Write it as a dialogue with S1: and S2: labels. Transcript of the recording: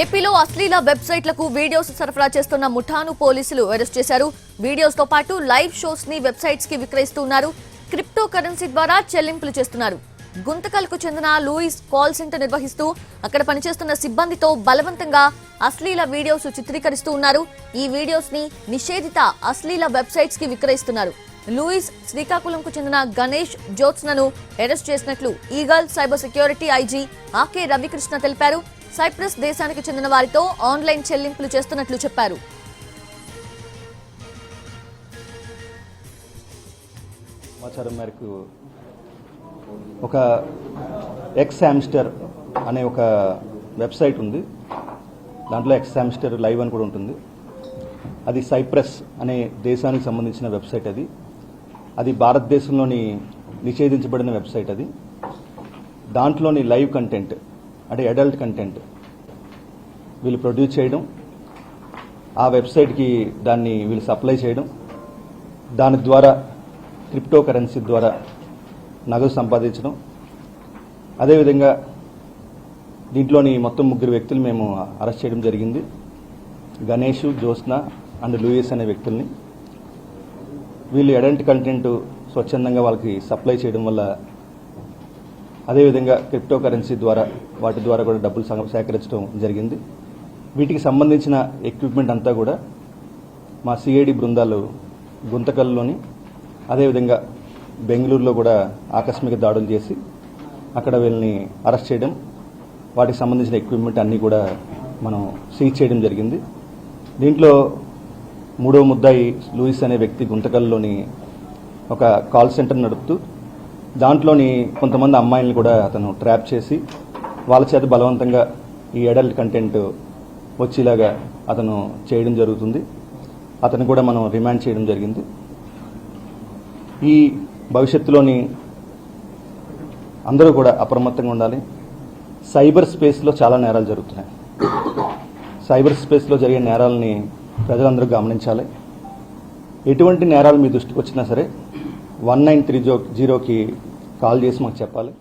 S1: ఏపీలో అశ్లీల వెబ్సైట్లకు వీడియోస్ సరఫరా చేస్తున్న ముఠాను పోలీసులు అరెస్ట్ చేశారు. వీడియోస్తో పాటు లైవ్ షోస్ని వెబ్సైట్స్కి విక్రయిస్తున్నారు. క్రిప్టో కరెన్సీ ద్వారా చెల్లింపులు చేస్తున్నారు. గుంతకల్కు చెందిన లూయిస్ కాల్ సెంటర్ నిర్వహిస్తూ అక్కడ పనిచేస్తున్న సిబ్బందితో బలవంతంగా అశ్లీల వీడియోస్ చిత్రీకరిస్తూ ఉన్నారు. ఈ వీడియోస్ని నిషేధిత అశ్లీల వెబ్సైట్స్కి విక్రయిస్తున్నారు. లూయిస్ శ్రీకాకుళంకు చెందిన గణేష్ జ్యోత్స్నను అరెస్ట్ చేసినట్లు eagle cyber security IG Ake Ravikrishna తెలిపారు. సైప్రస్ దేశానికి చెందిన వారితో ఆన్లైన్ చెల్లింపులు చేస్తున్నట్లు చెప్పారు.
S2: సమాచారం మేరకు ఒక ఎక్స్ హ్యామ్స్టర్ అనే ఒక వెబ్సైట్ ఉంది. దాంట్లో ఎక్స్ హ్యామ్స్టర్ లైవ్ అని కూడా ఉంటుంది. అది సైప్రస్ అనే దేశానికి సంబంధించిన వెబ్సైట్ అది. అది భారతదేశంలోని నిషేధించబడిన వెబ్సైట్ అది. దాంట్లోని లైవ్ కంటెంట్ అంటే అడల్ట్ కంటెంట్ వీళ్ళు ప్రొడ్యూస్ చేయడం. ఆ వెబ్సైట్కి దాన్ని వీళ్ళు సప్లై చేయడం. దాని ద్వారా క్రిప్టో కరెన్సీ ద్వారా నగదు సంపాదించడం. అదేవిధంగా దీంట్లోని మొత్తం ముగ్గురు వ్యక్తులు మేము అరెస్ట్ చేయడం జరిగింది. గణేష్ జ్యోత్స్న అండ్ లూయిస్ అనే వ్యక్తుల్ని. వీళ్ళు ఎడంట్ కంటెంట్ స్వచ్ఛందంగా వాళ్ళకి సప్లై చేయడం వల్ల అదేవిధంగా క్రిప్టో కరెన్సీ ద్వారా వాటి ద్వారా కూడా డబ్బులు సేకరించడం జరిగింది. వీటికి సంబంధించిన ఎక్విప్మెంట్ అంతా కూడా మా సిఐడి బృందాలు గుంతకల్లోని అదేవిధంగా బెంగళూరులో కూడా ఆకస్మిక దాడులు చేసి అక్కడ వీళ్ళని అరెస్ట్ చేయడం వాటికి సంబంధించిన ఎక్విప్మెంట్ అన్నీ కూడా మనం సీజ్ చేయడం జరిగింది. దీంట్లో మూడో ముద్దాయి లూయిస్ అనే వ్యక్తి గుంతకల్లోని ఒక కాల్ సెంటర్ నడుపుతూ దాంట్లోని కొంతమంది అమ్మాయిలను కూడా అతను ట్రాప్ చేసి వాళ్ళ చేత బలవంతంగా ఈ అడల్ట్ కంటెంట్ వచ్చేలాగా అతను చేయడం జరుగుతుంది. అతను కూడా మనం రిమాండ్ చేయడం జరిగింది. ఈ భవిష్యత్తులోని అందరూ కూడా అప్రమత్తంగా ఉండాలి. సైబర్ స్పేస్లో చాలా నేరాలు జరుగుతున్నాయి. సైబర్ స్పేస్లో జరిగే నేరాలని ప్రజలందరూ గమనించాలి. ఎటువంటి నేరాలు మీ దృష్టికి వచ్చినా సరే వన్ నైన్ త్రీ జో జీరోకి కాల్ చేసి మాకు చెప్పాలి.